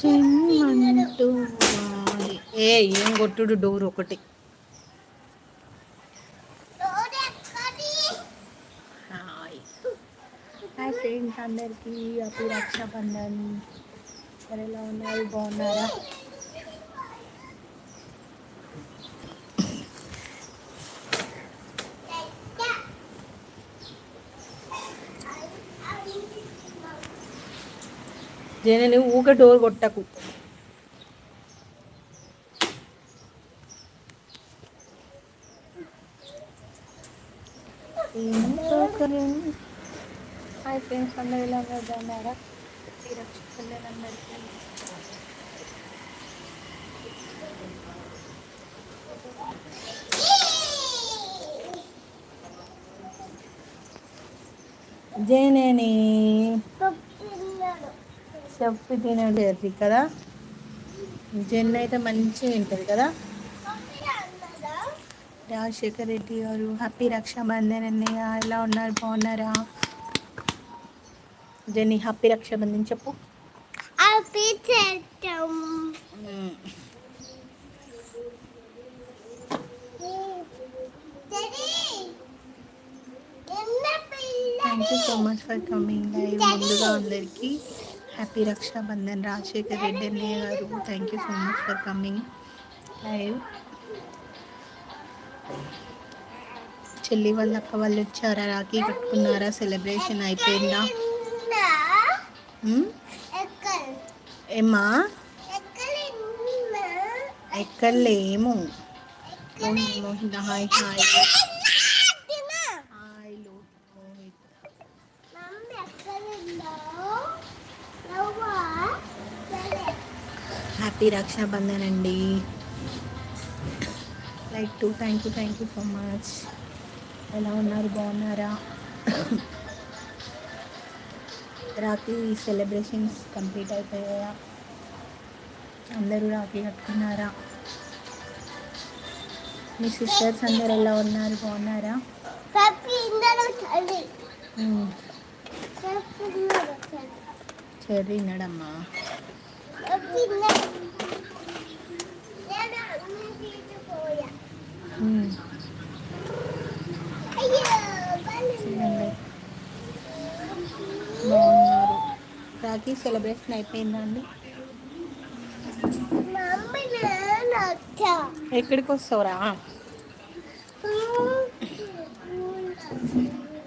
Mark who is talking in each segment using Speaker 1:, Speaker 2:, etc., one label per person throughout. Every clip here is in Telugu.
Speaker 1: జన్మంటూ ఏ ఏం కొట్టుడు డోర్ ఒకటి. హాయ్. హాయ్ ఫ్రెండ్స్ అందరికీ అప్పుడు రక్షాబంధన్. సరేలా ఉన్నారు బాగున్నారా? జనని ఊక డోర్ కొట్టకు హాయ్ ఫ్రెండ్స్ అందరూ ఎలా బాగున్నారా అందరికీ జేనేని చెప్పు తినలేదు కదా? జెన్ అయితే మంచిగా తింటుంది కదా? రాజశేఖర్ రెడ్డి గారు హ్యాపీ రక్షాబంధన్ అన్నయ్య ఎలా ఉన్నారు? బాగున్నారా? జెన్నీ హ్యాపీ రక్షాబంధన్ చెప్పు. Thank you so much for coming live ముందుగా అందరికీ హ్యాపీ రక్షాబంధన్ రాజశేఖర్ రెడ్డి అన్నయ్య గారు thank you so much for coming live చెల్లి వాళ్ళ అక్క వాళ్ళు వచ్చారా రాఖీ కట్టుకున్నారా సెలబ్రేషన్ అయిపోయిందా ఏమా ఎక్కడలేము Mohita hi hi happy Rakshabandhan అండి like to thank you thank you so much ఎలా ఉన్నారు? బాగున్నారా? రాఖీ సెలబ్రేషన్స్ కంప్లీట్ అయిపోయాయా? అందరూ రాఖీ కట్టుకున్నారా? మీ సిస్టర్స్ అందరు ఎలా ఉన్నారు? బాగున్నారా? చెర్రీ నడమ్మా బాగున్నారు రాఖీ సెలబ్రేషన్ అయిపోయిందండి ఎక్కడికి వస్తావురా?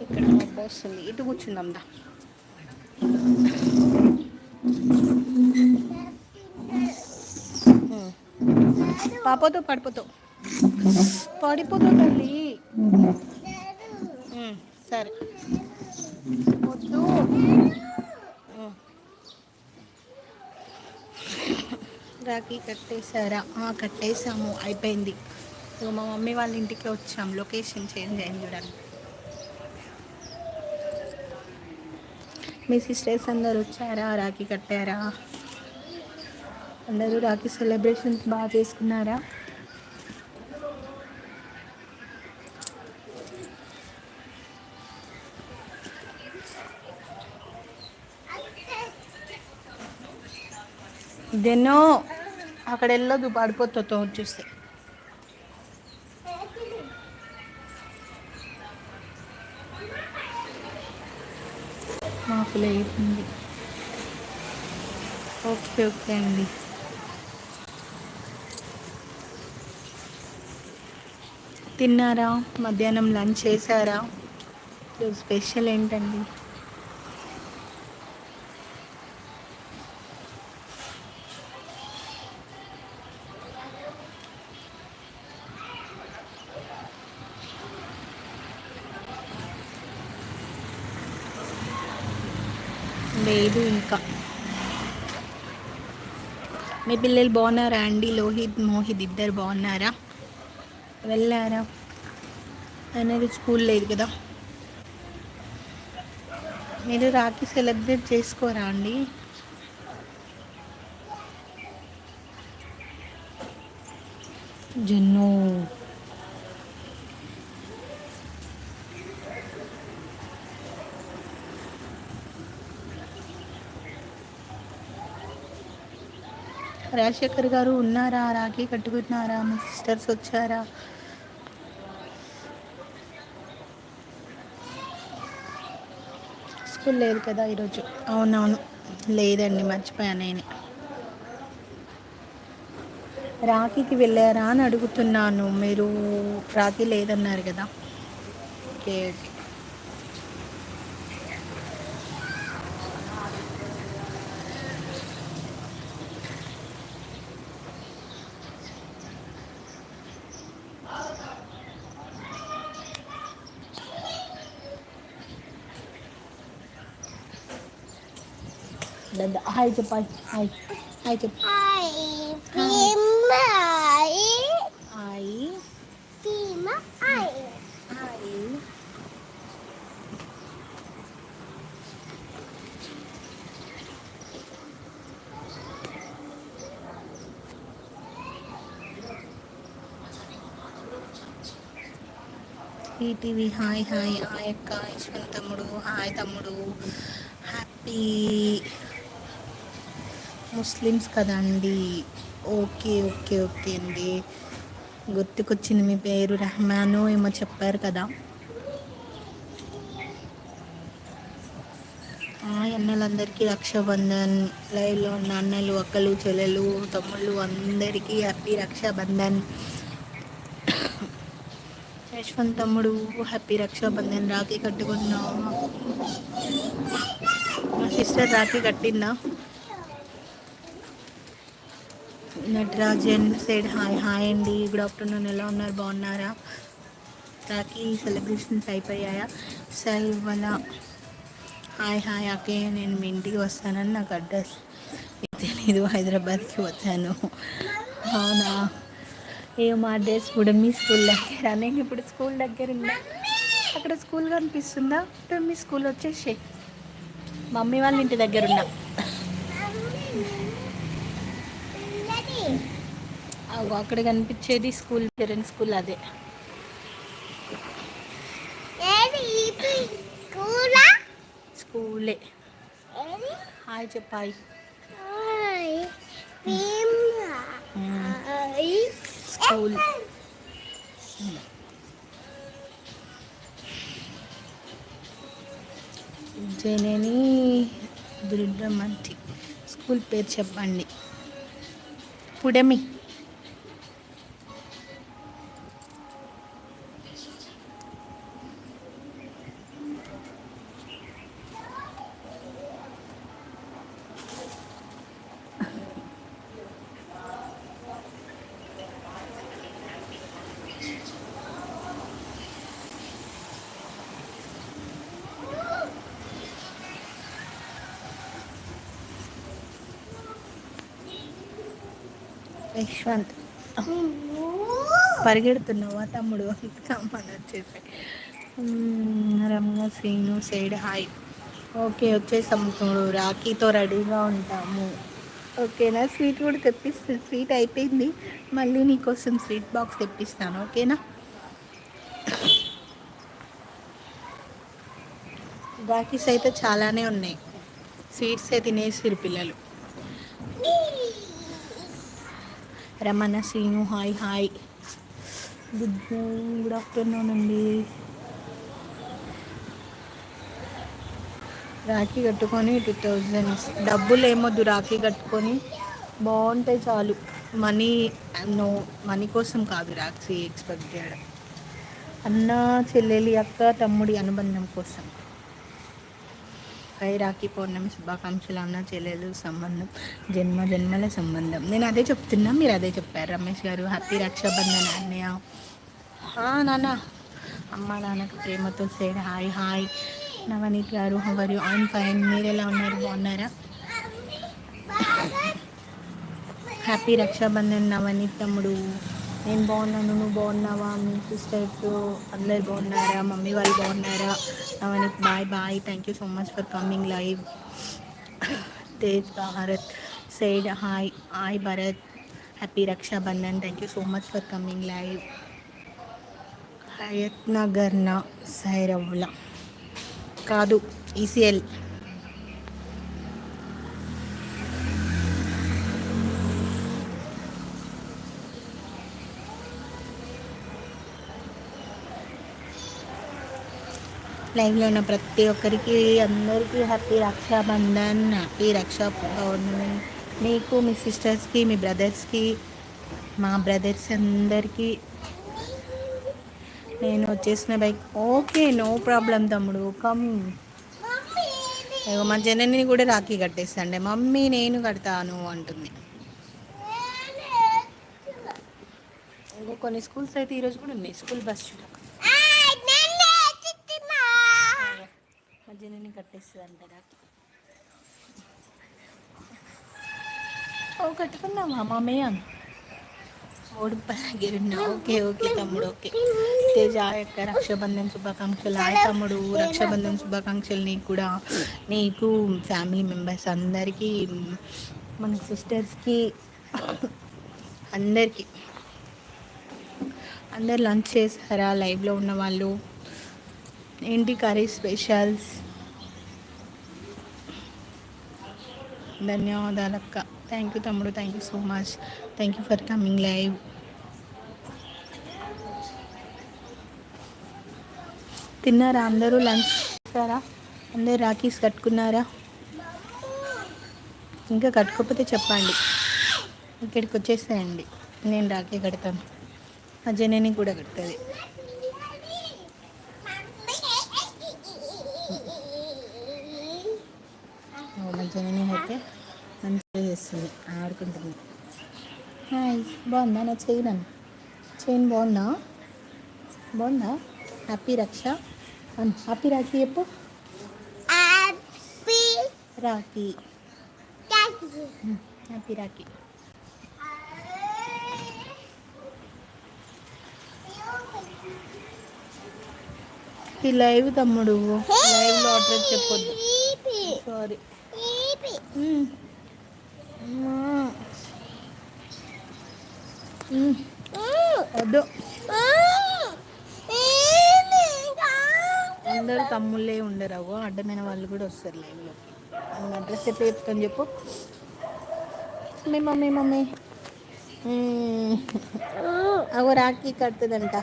Speaker 1: ఇక్కడ వస్తుంది? ఇటు కూర్చుందాం దా. పాపతో పడిపోతావు. పడిపోతావు తల్లి. సరే. వద్దు. రాఖీ కట్టేశారా? కట్టేసాము అయిపోయింది. సో మా మమ్మీ వాళ్ళ ఇంటికి వచ్చాం. లొకేషన్ చేంజ్ అయింది చూడండి. మీ సిస్టర్స్ అందరు వచ్చారా? రాఖీ కట్టారా? అందరూ రాఖీ సెలబ్రేషన్స్ బాగా చేసుకున్నారా? ఇదేనో అక్కడ వెళ్ళదు పడిపోతుందో చూస్తే. మాకు లేకుంది ఓకే ఓకే అండి. తిన్నారా? మధ్యాహ్నం లంచ్ చేశారా? స్పెషల్ ఏంటండి? లేదు ఇంకా. మీ పిల్లలు బాగున్నారా అండి? లోహిత్ మోహిత్ ఇద్దరు బాగున్నారా? వెళ్ళారా? అనేది స్కూల్ లేదు కదా. మీరు రాఖీ సెలబ్రేట్ చేసుకోరా అండి? జున్ను. రాజశేఖర్ గారు ఉన్నారా? రాఖీ కట్టుకుంటున్నారా? మీ సిస్టర్స్ వచ్చారా? స్కూల్ లేదు కదా ఈరోజు. అవునవును. లేదండి మర్చిపోయాను నేను. రాఖీకి వెళ్ళారా అని అడుగుతున్నాను. మీరు రాఖీ లేదన్నారు కదా. Okay okay. హాయ్ చెప్పాలి హాయ్ హాయ్ చెప్పు
Speaker 2: Ai, prima, ai,
Speaker 1: hi
Speaker 2: prima, ai.
Speaker 1: Hi ETV hi hi hi అక్క యశ్వంత్ తమ్ముడు హాయ్ తమ్ముడు హ్యాపీ ముస్లిమ్స్ కదండి. ఓకే ఓకే ఓకే అండి. గుర్తుకొచ్చింది మీ పేరు రెహమాను ఏమో చెప్పారు కదా. అన్నలందరికీ రక్షాబంధన్ లైవ్లో ఉన్న అన్నలు అక్కలు చెల్లెలు తమ్ముళ్ళు అందరికీ హ్యాపీ రక్షాబంధన్. యశ్వంత్ తమ్ముడు హ్యాపీ రక్షాబంధన్. రాఖీ కట్టుకున్నావు? మా సిస్టర్ రాఖీ కట్టిందా? నటరాజన్ సైడ్ హాయ్ హాయ్ అండి. Good afternoon. ఎలా ఉన్నారు? బాగున్నారా? రాఖీ సెలబ్రేషన్స్ అయిపోయాయా? సార్ ఇవాళ హాయ్ హాయ్. అకే నేను మీ ఇంటికి వస్తానని నాకు అడ్రస్ తెలీదు. హైదరాబాద్కి వచ్చాను. అవునా? ఏ మా అడ్రస్ కూడా మీ స్కూల్ దగ్గర. నేను ఇప్పుడు స్కూల్ దగ్గర ఉన్నా. అక్కడ స్కూల్ కనిపిస్తుందా ఇప్పుడు మీ స్కూల్ వచ్చేసి మమ్మీ వాళ్ళ ఇంటి దగ్గర ఉన్నా అగో అక్కడ కనిపించేది స్కూల్ పేరెంట్ స్కూల్ అదే. స్కూలే? హాయ్ చెప్పాయి. స్కూల్. జనని దుర్గమంటి స్కూల్ పేరు చెప్పండి. పుడమి. యశ్వంత్. పరిగెడుతున్నావా తమ్ముడు? కమ్మని వచ్చేసి Ramya Srinu side hi. Okay వచ్చేసాం తమ్ముడు. రాఖీతో రెడీగా ఉంటాము. ఓకేనా? స్వీట్ కూడా తెప్పిస్తాను స్వీట్ అయిపోయింది. మళ్ళీ నీకోసం స్వీట్ బాక్స్ తెప్పిస్తాను. ఓకేనా? రాఖీస్ అయితే చాలానే ఉన్నాయి. స్వీట్స్ అయితే తినేసిరు పిల్లలు. Ramana Srinu hi hi. Good good afternoon అండి. రాఖీ కట్టుకొని టూ థౌజండ్ డబ్బులు ఏమొద్దు రాఖీ కట్టుకొని. బాగుంటాయి చాలు. మనీ నో మనీ కోసం కాదు రాఖీ ఎక్స్పెక్ట్ చేయడం అన్న చెల్లెలి అక్క తమ్ముడి అనుబంధం కోసం. రాఖీ పౌర్ణమి శుభాకాంక్షలు అన్న చెల్లెలు సంబంధం జన్మ జన్మల సంబంధం. నేను అదే చెప్తున్నా మీరు అదే చెప్పారు. రమేష్ గారు హ్యాపీ రక్షాబంధన్ అన్నయ్య. నాన్న. అమ్మ Nannaku Prematho side hi hi Navneet గారు హవర్ యూ ఆన్ ఫైన్ మీరు ఎలా ఉన్నారు? బాగున్నారా? హ్యాపీ రక్షాబంధన్ నవనీత్ తమ్ముడు. నేను బాగున్నాను నువ్వు బాగున్నావా? మీ సిస్టర్స్ అందరు బాగున్నారా? మమ్మీ వాళ్ళు బాగున్నారా? Navneet bye bye thank you so much for coming live Tej Bharath side hi hi Bharath happy Raksha Bandhan thank you so much for coming live హయత్నగర్న సైరవ్ల కాదు ఈసీఎల్ లైవ్లో ఉన్న ప్రతి ఒక్కరికి అందరికీ హ్యాపీ రక్షాబంధన్ హ్యాపీ రక్షా పౌర్ణమి మీకు మీ సిస్టర్స్కి మీ బ్రదర్స్కి మా బ్రదర్స్ అందరికీ నేను వచ్చేసిన బైక్ ఓకే నో ప్రాబ్లం తమ్ముడు. కమ్ మా జనని కూడా రాఖీ కట్టేస్తాండే. మమ్మీ నేను కడతాను అంటుంది. ఇంకో కొన్ని స్కూల్స్ అయితే ఈరోజు కూడా ఉన్నాయి. స్కూల్ బస్ చూడాలి జనని కట్టేస్తుంది అంట ఓ కట్టుకుందామా అని ఓడిపోయిన ఓకే ఓకే తమ్ముడు ఓకే. తేజ యొక్క రక్షాబంధన్ శుభాకాంక్షలు. హాయ్ తమ్ముడు. రక్షాబంధన్ శుభాకాంక్షలు నీకు కూడా. నీకు ఫ్యామిలీ మెంబర్స్ అందరికీ మన సిస్టర్స్కి అందరికీ. అందరు లంచ్ చేశారా? లైవ్లో ఉన్న వాళ్ళు. ఏంటి కర్రీ స్పెషల్స్? ధన్యవాదాలు అక్క థ్యాంక్ యూ తమ్ముడు thank you so much thank you for coming live తిన్నారా అందరూ? లంచ్ చేశారా? అందరు రాఖీస్ కట్టుకున్నారా? ఇంకా కట్టుకోకపోతే చెప్పండి. ఇక్కడికి వచ్చేసేయండి. నేను రాఖీ కడతాను. మా జనని కూడా కడుతుంది. జనని అయితే మంచిగా చేస్తుంది ఆడుకుంటుంది. హాయ్ బాగుందా? నా చైన్ అని చైన్ బాగుందా? బాగుందా? హ్యాపీ రక్ష. హ్యాపీ రాఖీ చెప్పు. రాఖీ. హ్యాపీ రాఖీ. లైవ్ తమ్ముడు. లైవ్లో అడ్రస్ చెప్పొద్దు. సారీ వద్దు అందరూ తమ్ముళ్ళే ఉండరు. అడ్డమైన వాళ్ళు కూడా వస్తారు లైవ్లో అడ్రస్ ఎప్పుడు చెప్తాను చెప్పు. Mummy mummy mummy. అగో రాఖీ కడుతుందంట.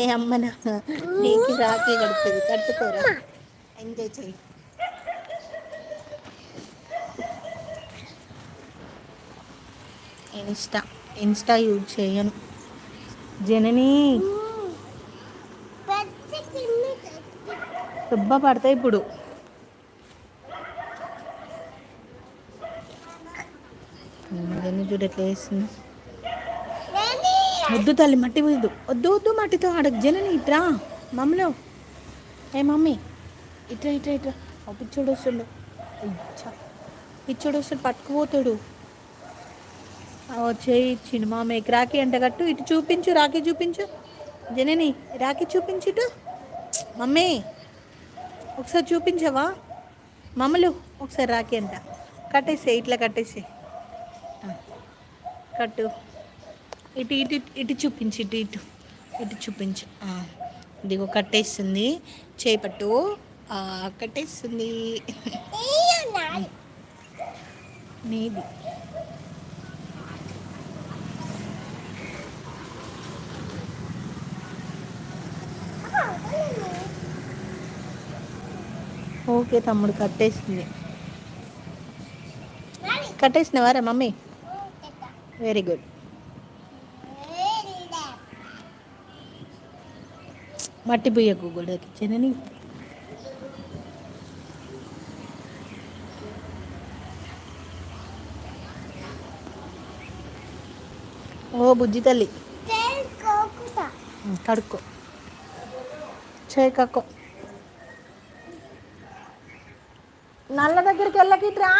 Speaker 1: ఏ అమ్మ నీకు రాఖీ కడుతుంది. కట్టుకోరా ఎంజాయ్ ఇన్స్టా ఇన్స్టా యూజ్ చేయను. జనని! దుబ్బ పడతాయి ఇప్పుడు. జని చూడు ఎట్లా వేస్తుంది వద్దు తల్లి మట్టి వద్దు వద్దు వద్దు మట్టితో ఆడకు. జనని ఇట్రా మమ్మలో. ఏ మమ్మీ? ఇట్రా ఇట్రా ఇట్రా ఆ పిచ్చోడు వస్తుండు పిచ్చోడు వస్తాడు పట్టుకుపోతాడు. చేయి ఇచ్చిండు మా అమ్మకి రాఖీ అంట కట్టు. ఇటు చూపించు రాఖీ చూపించు. జనని రాఖీ చూపించు ఇటు. మమ్మీ ఒకసారి చూపించవా? మమ్మలు ఒకసారి రాఖీ అంట. కట్టేసే ఇట్లా కట్టేసే కట్టు. ఇటు ఇటు ఇటు చూపించు ఇటు ఇటు. ఇటు చూపించు. ఇదిగో కట్టేస్తుంది. చేపట్టు కట్టేస్తుంది. నీది. ఓకే తమ్ముడు కట్టేసింది. కట్టేసినవారా మమ్మీ? వెరీ గుడ్ మట్టి బుయ్యకు కూడా కిచెనని ఓ బుజ్జి తల్లి. కడుక్కో. చేయి కక్కో. నల్ల దగ్గరికి వెళ్ళకిట్రా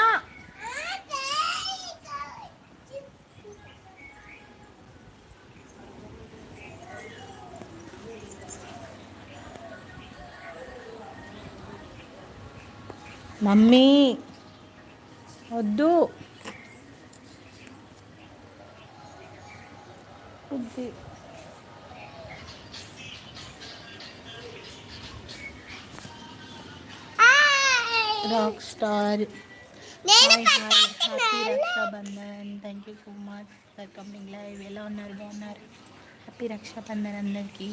Speaker 1: మమ్మీ వద్దు. బుజ్జి rock star Rakshabandhan thank you so much for coming live ఎలా ఉన్నారు? బాగున్నారు? హ్యాపీ రక్షాబంధన్ అందరికీ.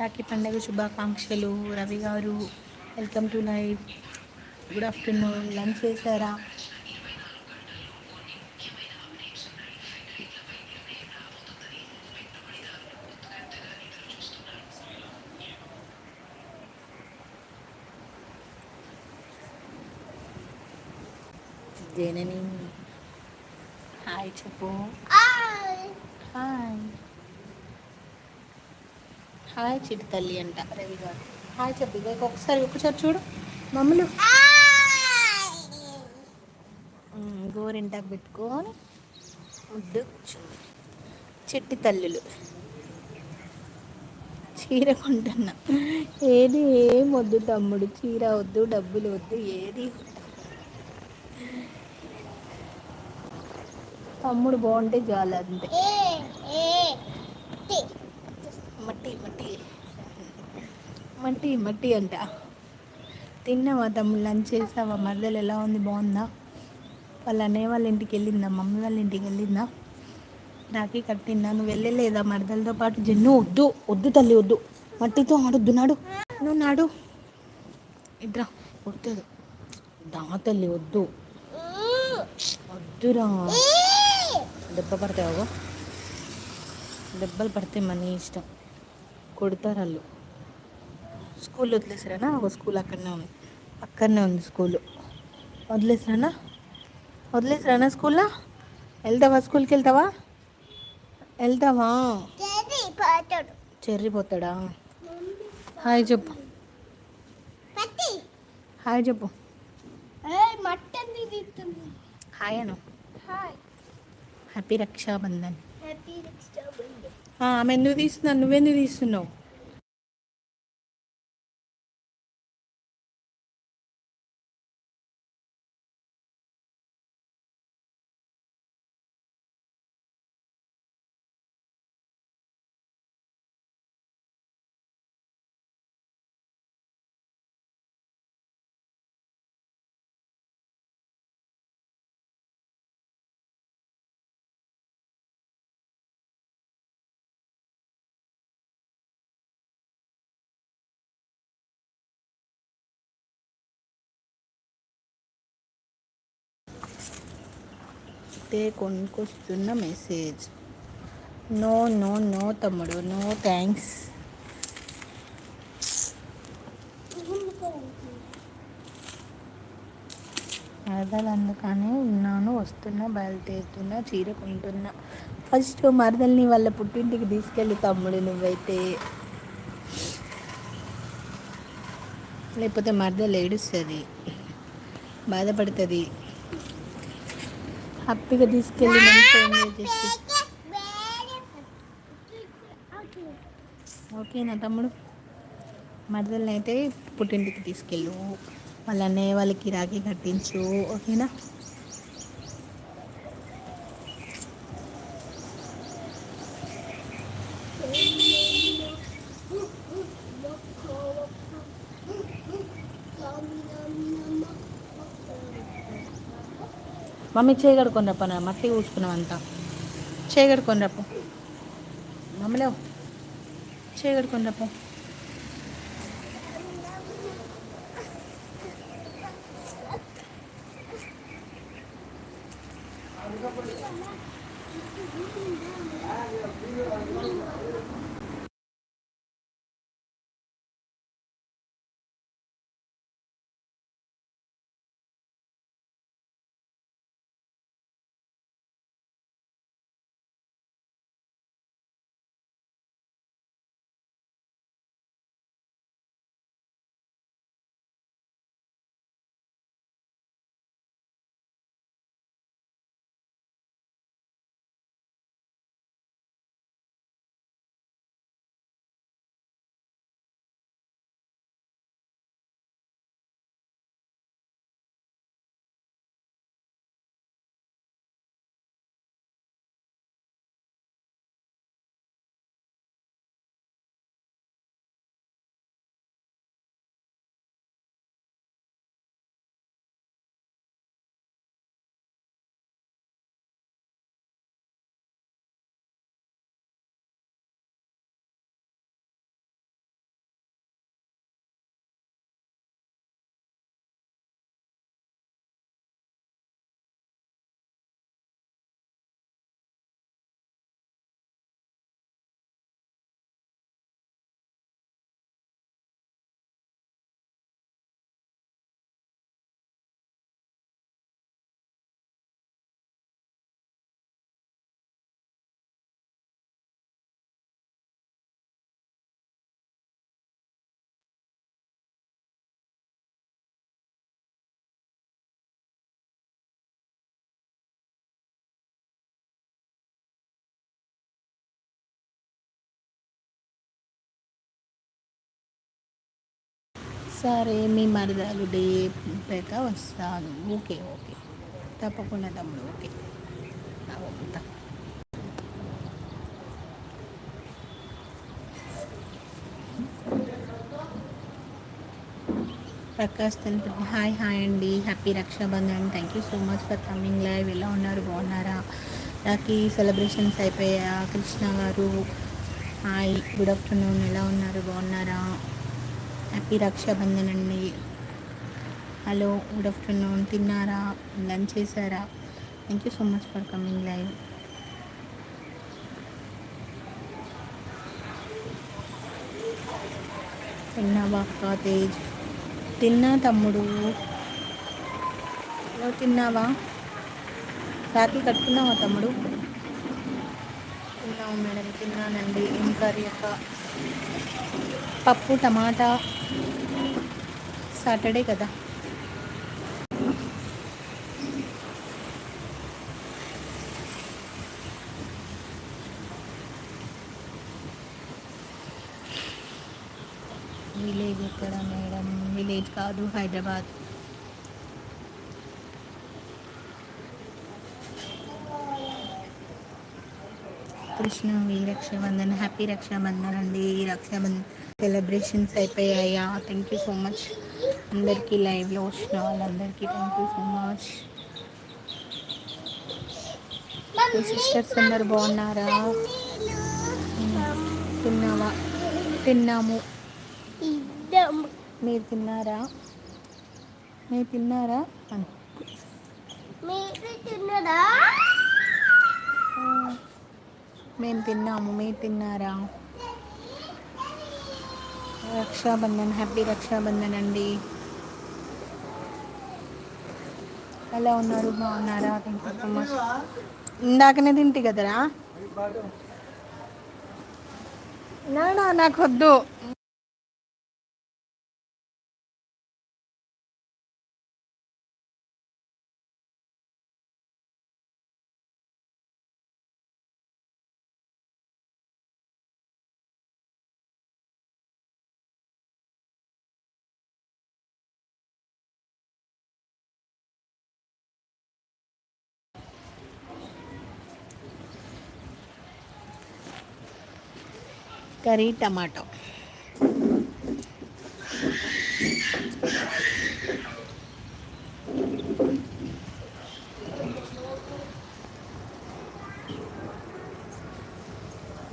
Speaker 1: రాఖీ పండుగ శుభాకాంక్షలు. రవి గారు welcome to live good afternoon lunch చేశారా? జనని హాయ్ చెప్పు. హాయ్. హాయ్. చిటి తల్లి అంట. రవి గారు. హాయ్ చెప్పు ఇక ఒకసారి ఒకసారి చూడు. మమ్మలు. గోరింటాకు పెట్టుకొని ముద్దు చెట్టి తల్లులు. చీర కొంటున్నా. ఏది ఏం వద్దు తమ్ముడు చీర వద్దు డబ్బులు వద్దు ఏది తమ్ముడు బాగుంటే చాలు అంతే. మట్టి మట్టి. మట్టి మట్టి అంట. తిన్నావా తమ్ముడు? లంచ్ చేసావా? మరదలు ఎలా ఉంది? బాగుందా? వాళ్ళ అన్నయ్య వాళ్ళ ఇంటికి వెళ్ళిందా? మమ్మీ వాళ్ళ ఇంటికి వెళ్ళిందా? రాఖీ కట్టిందా? నువ్వు వెళ్ళలేదా? మరదలతో పాటు జన్ను వద్దు వద్దు తల్లి వద్దు. మట్టితో ఆడొద్దు నాడు. నువ్వు నాడు. ఇద్రా వద్దు. దా తల్లి వద్దు. వద్దురా. దెబ్బ పడతావు దెబ్బలు పడితే మన ఇష్టం. కొడతారు వాళ్ళు. స్కూల్ వదిలేసారా ఒక స్కూల్ అక్కడనే ఉంది. అక్కడనే ఉంది స్కూల్. వదిలేసారా వదిలేసారా స్కూల్లో? వెళ్తావా స్కూల్కి వెళ్తావా? వెళ్తావా?
Speaker 2: చెర్రీ.
Speaker 1: చెర్రిపోతాడా? హాయ్ చెప్పు. హాయ్ చెప్పు. హాయ్ అను.
Speaker 2: హాయ్.
Speaker 1: హ్యాపీ రక్షాబంధన్ ఆమె ఎందుకు తీస్తున్నావు నువ్వెందుకు తీస్తున్నావు అయితే కొనుక్కొస్తున్న మెసేజ్ నో నో నో తమ్ముడు. నో థ్యాంక్స్ మరదలు అందుకనే ఉన్నాను వస్తున్నా బయలుదేరుతున్నా చీర కొంటున్నా ఫస్ట్ మరదల్ని వాళ్ళ పుట్టింటికి తీసుకెళ్ళి తమ్ముడు నువ్వైతే. లేకపోతే మరదలు ఏడుస్తుంది బాధపడుతుంది. హ్యాపీగా తీసుకెళ్ళి మంచిగా ఎంజాయ్ చేసి ఓకేనా తమ్ముడు. మరదల్ని అయితే పుట్టింటికి తీసుకెళ్ళు. వాళ్ళ అన్నయ్య వాళ్ళకి రాఖీ కట్టించు. ఓకేనా? మమ్మీ చేయగడుకొని రప్పన మట్టి ఊడ్చుకున్నాం అంతా చేయగడుకొని రప్ప మమ్మలేవు చేయగడుకొని రప్ప Thank you. సరే మీ మరదలు డే పెక వస్తాను. Okay okay. తప్పకుండా తమ్ముడు ఓకే. ప్రకాష్ తెలుపు హాయ్ హాయ్ అండి. Happy Rakshabandhan. Thank you so much for coming live ఎలా ఉన్నారు? బాగున్నారా? రాఖీ సెలబ్రేషన్స్ అయిపోయా కృష్ణ గారు హాయ్. గుడ్ ఆఫ్టర్నూన్ ఎలా ఉన్నారు? బాగున్నారా? హ్యాపీ రక్షాబంధన్ అండి హలో గుడ్ ఆఫ్టర్నూన్ తిన్నారా? లంచ్ చేశారా? Thank you so much for coming live తిన్నావా అక్క తేజ్? తిన్నా తమ్ముడు. నువ్వు తిన్నావా? రాఖీ కట్టుకున్నావా తమ్ముడు? తిన్నావు మేడం తిన్నానండి. ఏం కర్రీ అక్క? పప్పు టమాటా సాటర్డే కదా విలేజ్ ఎక్కడ మేడం విలేజ్ కాదు హైదరాబాద్ కృష్ణ వి రక్షాబంధన్ హ్యాపీ రక్షాబంధన్ అండి. ఈ రక్షాబంధన్ సెలబ్రేషన్స్ అయిపోయాయా. థ్యాంక్ యూ సో మచ్ అందరికీ లైవ్లో వచ్చిన వాళ్ళందరికీ thank you so much sisters అందరు బాగున్నారా? తిన్నావా? తిన్నాము. మీరు తిన్నారా? మీరు తిన్నారా? అని
Speaker 2: మీరు తిన్నదా
Speaker 1: మేము తిన్నాము. మీరు తిన్నారా? రక్షాబంధన్ హ్యాపీ రక్షాబంధన్ అండి. ఎలా ఉన్నారు? బాగున్నారా? థ్యాంక్ యూ సో మచ్ ఇందాకనే తింటి కదరా? నానా నాకు వద్దు curry tomato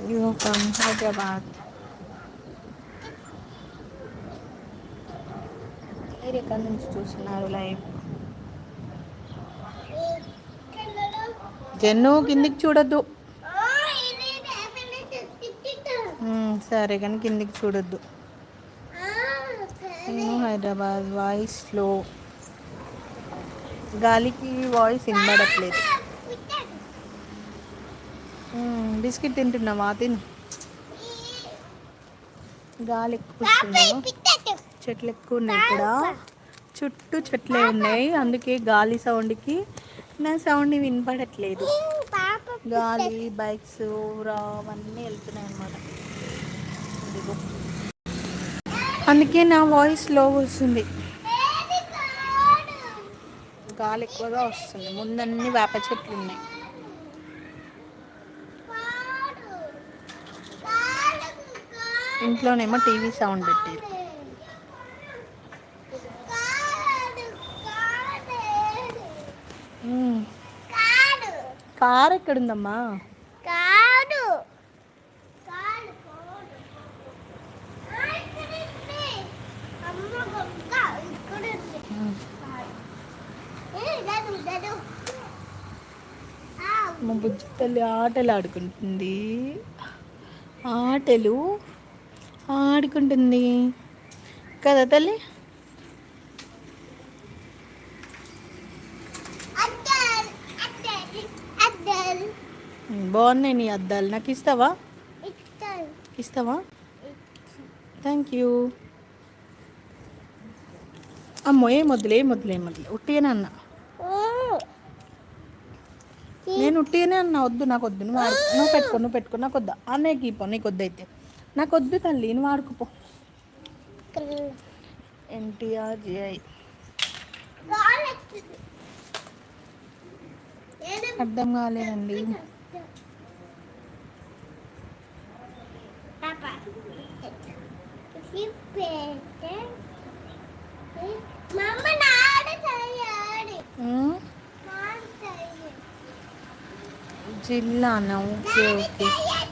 Speaker 1: You from Hyderabad. మీరు ఎక్కడి నుంచి చూస్తున్నారు లైవ్ జన్ను కిందికి చూడొద్దు మ్మ్, సరే కానీ కిందికి చూడొద్దు. హైదరాబాద్ వాయిస్లో గాలికి వాయిస్ వినబడట్లేదు. బిస్కెట్ తింటున్నావా? తిను. గాలి ఎక్కువ చెట్లు ఎక్కువ ఉన్నాయి ఇక్కడ. చుట్టూ చెట్లే ఉన్నాయి. అందుకే గాలి సౌండ్కి నా సౌండ్ వినపడట్లేదు గాలి బైక్స్ రా అవన్నీ వెళ్తున్నాయి అన్నమాట. ఇదిగో. అందుకే నా వాయిస్లో వస్తుంది. గాలి ఎక్కువగా వస్తుంది. ముందన్ని వేప చెట్లు ఉన్నాయి. ఇంట్లోనేమో టీవీ సౌండ్ పెట్టారు. కార్ ఎక్కడుందమ్మా
Speaker 2: కాదు కాదు అమ్మ గొప్ప ఇక్కడ ఉంది
Speaker 1: మ్మ్.
Speaker 2: ఏ దదు దదు ఆ
Speaker 1: మా బుజ్జి తల్లి ఆటలు ఆడుకుంటుంది. ఆటలు ఆడుకుంటుంది. కదా తల్లి? బాగున్నాయి నీ అద్దాలు. నాకు ఇస్తావా? ఇస్తావా? థ్యాంక్ యూ అమ్మో ఏం వద్దులే ఏం వద్దులే ఏం వద్దులే ఉట్టిగానే అన్నా. నేను ఉట్టిగానే అన్న వద్దు నాకు వద్దు నువ్వు వాడు నువ్వు పెట్టుకో నువ్వు పెట్టుకో నాకు వద్దా. అన్నయ్యకి ఇపో నీకు వద్దు అయితే నాకు వద్దు తల్లి నువ్వు ఆడుకుపో. ఎన్టీఆర్ జిఐ. అర్థం కాలేదండి.
Speaker 2: మమ్మ నాడు చేయాలి
Speaker 1: ఉమ్,
Speaker 2: నాడు చేయాలి
Speaker 1: జిల్లానా ఓకే ఓకే.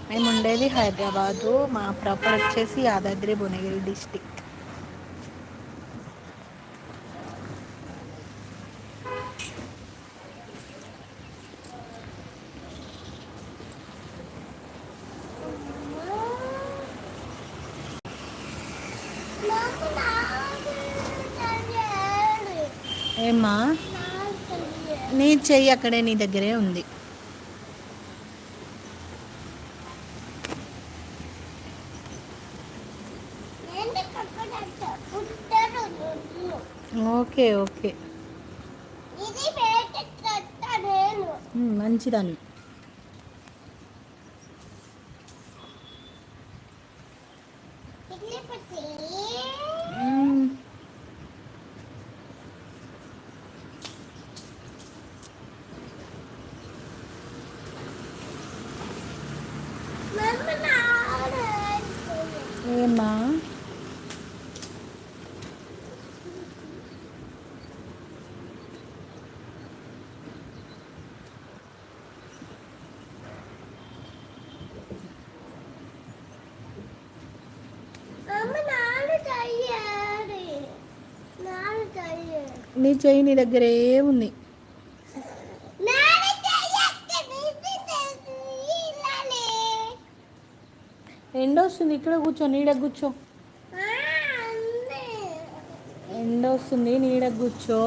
Speaker 1: మేము ఉండేది హైదరాబాదు. మా ప్రాపర్ వచ్చేసి యాదాద్రి భువనగిరి డిస్టిక్. ఏమా నీ చెయ్యి అక్కడే నీ దగ్గరే ఉంది
Speaker 2: ఏంటి కక్కడంట పుట్టడు నువ్వు
Speaker 1: ఓకే ఓకే. మంచిదాన్ని
Speaker 2: నాడు
Speaker 1: ఏమా
Speaker 2: మమ్మ నాడు చేయాలి నాడు చేయాలి
Speaker 1: నీ చెయ్యి నీ దగ్గరే ఉంది. ఎండ వస్తుంది ఇక్కడ కూర్చో నీడ కూర్చో. ఎండ వస్తుంది నీడ కూర్చో.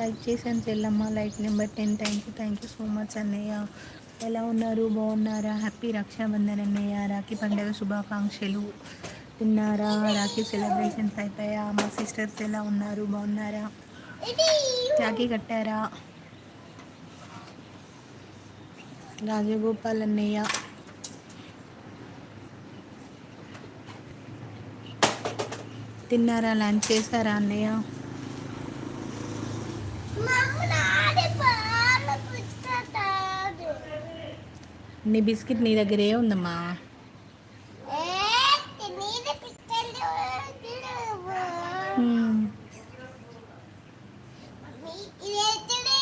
Speaker 1: లైక్ చేశాను చెల్లమ్మ like number ten thank you thank you so much అన్నయ్య. ఎలా ఉన్నారు బాగున్నారా? హ్యాపీ రక్షాబంధన్ అన్నయ్య రాఖీ పండుగ శుభాకాంక్షలు. తిన్నారా రాఖీ సెలబ్రేషన్స్ అయిపోయా? మా సిస్టర్స్ ఎలా ఉన్నారు? బాగున్నారా? రాఖీ కట్టారా? రాజగోపాల్ అన్నయ్య. తిన్నారా? లంచ్ చేశారా అన్నయ్య? నీ బిస్కెట్ నీ దగ్గరే ఉందమ్మా
Speaker 2: ఏ నీది పిక్కలు
Speaker 1: హ్మ్.
Speaker 2: ఇదేంటిది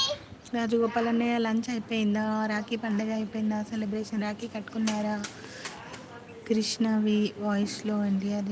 Speaker 1: రాజగోపాల్ అన్నయ్య లంచ్ అయిపోయిందా? రాఖీ పండగ అయిపోయిందా? సెలబ్రేషన్ రాఖీ కట్టుకున్నారా? కృష్ణవి వాయిస్లో ఎన్టీఆర్